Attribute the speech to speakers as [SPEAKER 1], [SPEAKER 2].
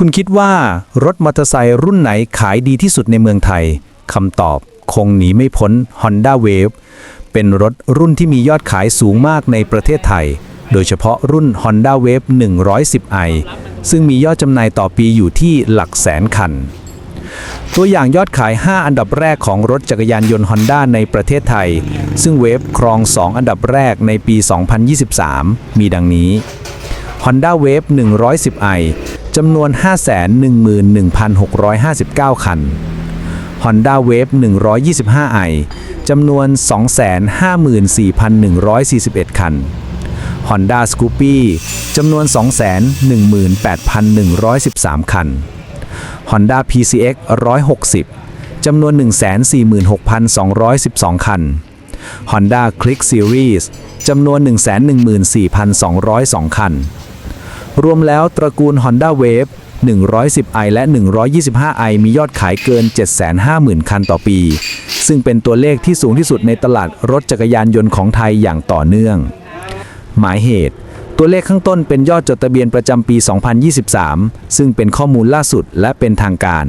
[SPEAKER 1] คุณคิดว่ารถมอเตอร์ไซค์รุ่นไหนขายดีที่สุดในเมืองไทยคำตอบคงหนีไม่พ้น Honda Wave เป็นรถรุ่นที่มียอดขายสูงมากในประเทศไทย โดยเฉพาะรุ่น Honda Wave 110i ซึ่งมียอดจำหน่ายต่อปีอยู่ที่หลักแสนคัน ตัวอย่างยอดขาย 5 อันดับแรกของรถจักรยานยนต์ Honda ในประเทศไทย ซึ่งเวฟครอง 2 อันดับแรกในปี 2023 มีดังนี้ Honda Wave 110i จำนวน 511,659 คัน Honda Wave 125i จำนวน 254,141 คัน Honda Scoopy จำนวน 218,113 คัน Honda PCX 160 จำนวน 146,212 คัน Honda Click Series จำนวน 114,202 คัน รวมแล้วตระกูล Honda Wave 110i และ 125i มียอดขายเกิน 750,000 คันต่อปี ซึ่งเป็นตัวเลขที่สูงที่สุดในตลาดรถจักรยานยนต์ของไทยอย่างต่อเนื่อง หมายเหตุ ตัวเลขข้างต้นเป็นยอดจดทะเบียนประจำปี 2023 ซึ่งเป็นข้อมูลล่าสุดและเป็นทางการ